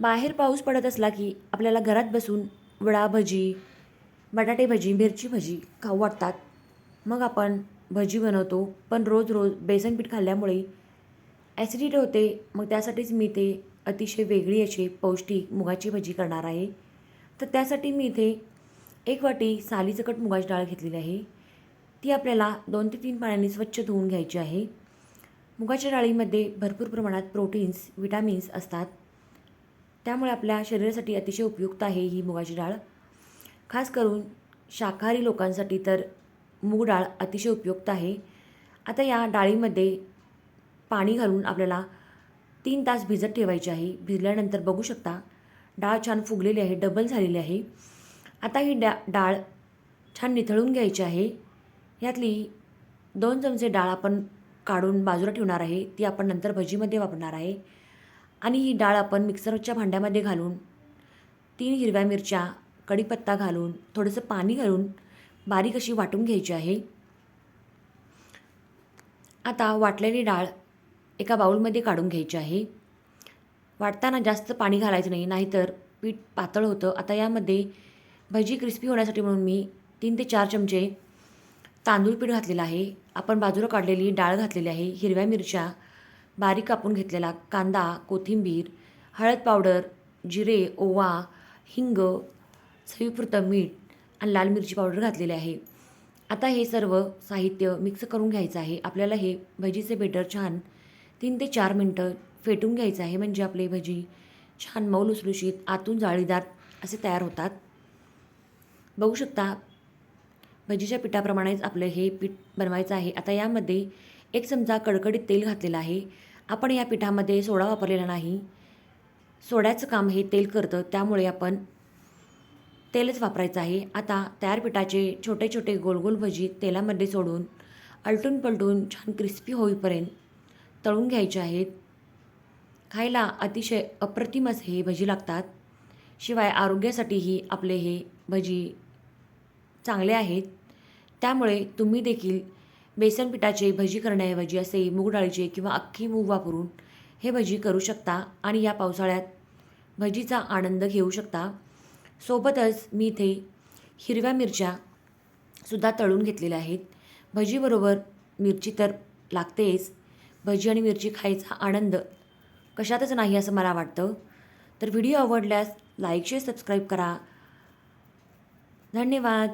बाहेर पाऊस पडत असला की आपल्याला घरात बसून वडा भजी बटाटे भजी मिरची भजी खाऊ वाटतात. मग आपण भजी बनवतो पण रोज रोज बेसन पीठ खाल्ल्यामुळे ॲसिडिटी होते. मग त्यासाठीच मी ते अतिशय वेगळी अशी पौष्टिक मुगाची भजी करणार आहे. तर त्यासाठी मी इथे एक वाटी सालीचकट मुगाची डाळ घेतलेली आहे. ती आपल्याला दोन ते तीन पाण्याने स्वच्छ धुवून घ्यायची आहे. मुगाच्या डाळीमध्ये भरपूर प्रमाणात प्रोटीन्स विटॅमिन्स असतात. त्यामुळे आपल्या शरीरासाठी अतिशय उपयुक्त आहे ही मुगाची डाळ. खास करून शाकाहारी लोकांसाठी तर मूग डाळ अतिशय उपयुक्त आहे. आता या डाळीमध्ये पाणी घालून आपल्याला तीन तास भिजत ठेवायची आहे. भिजल्यानंतर बघू शकता डाळ छान फुगलेली आहे डबल झालेली आहे. आता ही डा डाळ छान निथळून घ्यायची आहे. यातली दोन चमचे डाळ आपण काढून बाजूला ठेवणार आहे. ती आपण नंतर भजीमध्ये वापरणार आहे. आणि ही डाळ आपण मिक्सरच्या भांड्यामध्ये घालून तीन हिरव्या मिरच्या कढीपत्ता घालून थोडंसं पाणी घालून बारीक अशी वाटून घ्यायची आहे. आता वाटलेली डाळ एका बाऊलमध्ये काढून घ्यायची आहे. वाटताना जास्त पाणी घालायचं नाही नाहीतर पीठ पातळ होतं. आता यामध्ये भजी क्रिस्पी होण्यासाठी म्हणून मी तीन ते चार चमचे तांदूळ पीठ घातलेलं आहे. आपण बाजूला काढलेली डाळ घातलेली आहे हिरव्या मिरच्या बारीक कापून घेतलेला कांदा कोथिंबीर हळद पावडर जिरे ओवा हिंग चवीपुरतं मीठ आणि लाल मिरची पावडर घातलेले आहे. आता हे सर्व साहित्य मिक्स करून घ्यायचं आहे. आपल्याला हे भजीचे बेटर छान तीन ते चार मिनटं फेटून घ्यायचं आहे. म्हणजे आपले भजी छान मऊ लुसलुशीत आतून जाळीदार असे तयार होतात. बघू शकता भजीच्या पिठाप्रमाणेच आपलं हे पीठ बनवायचं आहे. आता यामध्ये एक चमचा कडकडीत तेल घातलेलं आहे. आपण या पिठामध्ये सोडा वापरलेला नाही. सोड्याचं काम हे तेल करतं त्यामुळे आपण तेलच वापरायचं आहे. आता तयार पिठाचे छोटे छोटे गोल गोल भजी तेलामध्ये सोडून अलटून पलटून छान क्रिस्पी होईपर्यंत तळून घ्यायचे आहेत. खायला अतिशय अप्रतिम असे हे भजी लागतात. शिवाय आरोग्यासाठीही आपले हे भजी चांगले आहेत. त्यामुळे तुम्ही देखील बेसन पिठाचे भजी करण्याऐवजी असे मूग डाळीचे किंवा अख्खी मूग वापरून हे भजी करू शकता आणि या पावसाळ्यात भजीचा आनंद घेऊ शकता. सोबतच मी इथे हिरव्या मिरच्या सुद्धा तळून घेतलेल्या आहेत. भजीबरोबर मिरची तर लागतेच. भजी आणि मिरची खायचा आनंद कशातच नाही असं मला वाटतं. तर व्हिडिओ आवडल्यास लाईक शेअर सबस्क्राईब करा. धन्यवाद.